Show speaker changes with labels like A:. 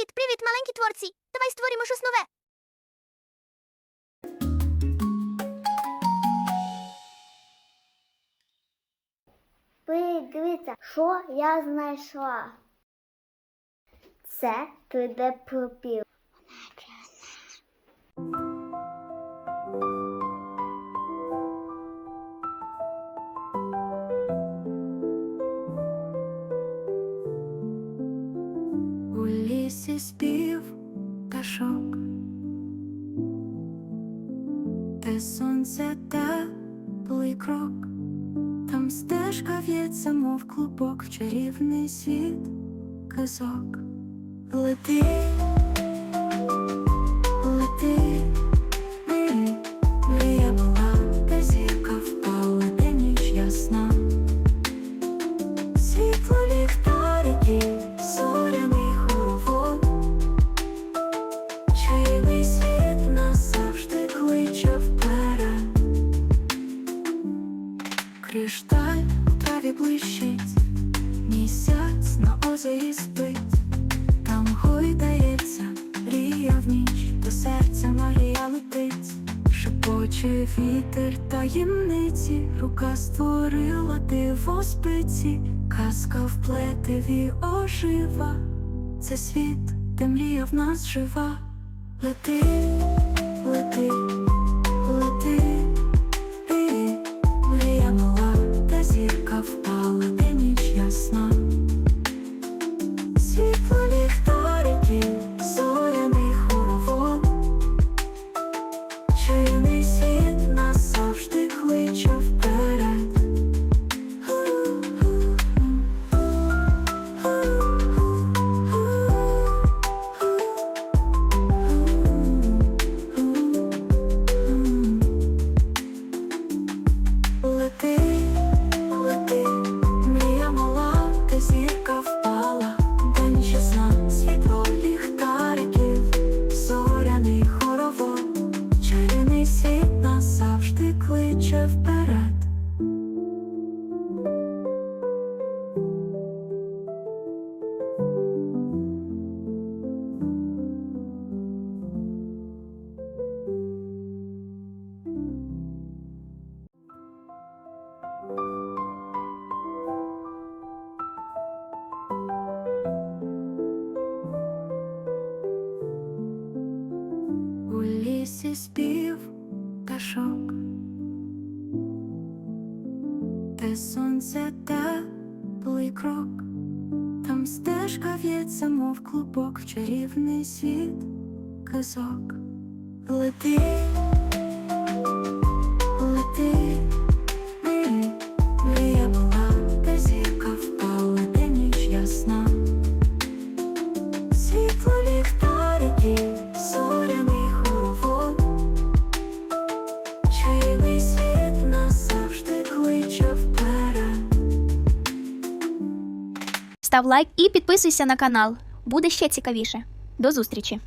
A: Привіт, привіт, маленькі творці. Давай створимо щось нове.
B: Привіт, дивіться, що я знайшла. Це 3D
C: лісі спів пташок, де сонце теплий крок, там стежка в'ється, мов клубок, чарівний світ казок. Лети, Кришталь у траві блищить Місяць на озері спить. Там гойдається рія в ніч До серця Марія летить. Шепоче вітер таємниці, рука створила диво спиці, казка в плетеві ожива, це світ, де мрія в нас жива. Лети, лети, лісі спів пташок, де сонце теплий крок, там стежка в'ється, мов клубок, чарівний світ казок. Лети,
A: Став лайк і підписуйся на канал. Буде ще цікавіше. До зустрічі!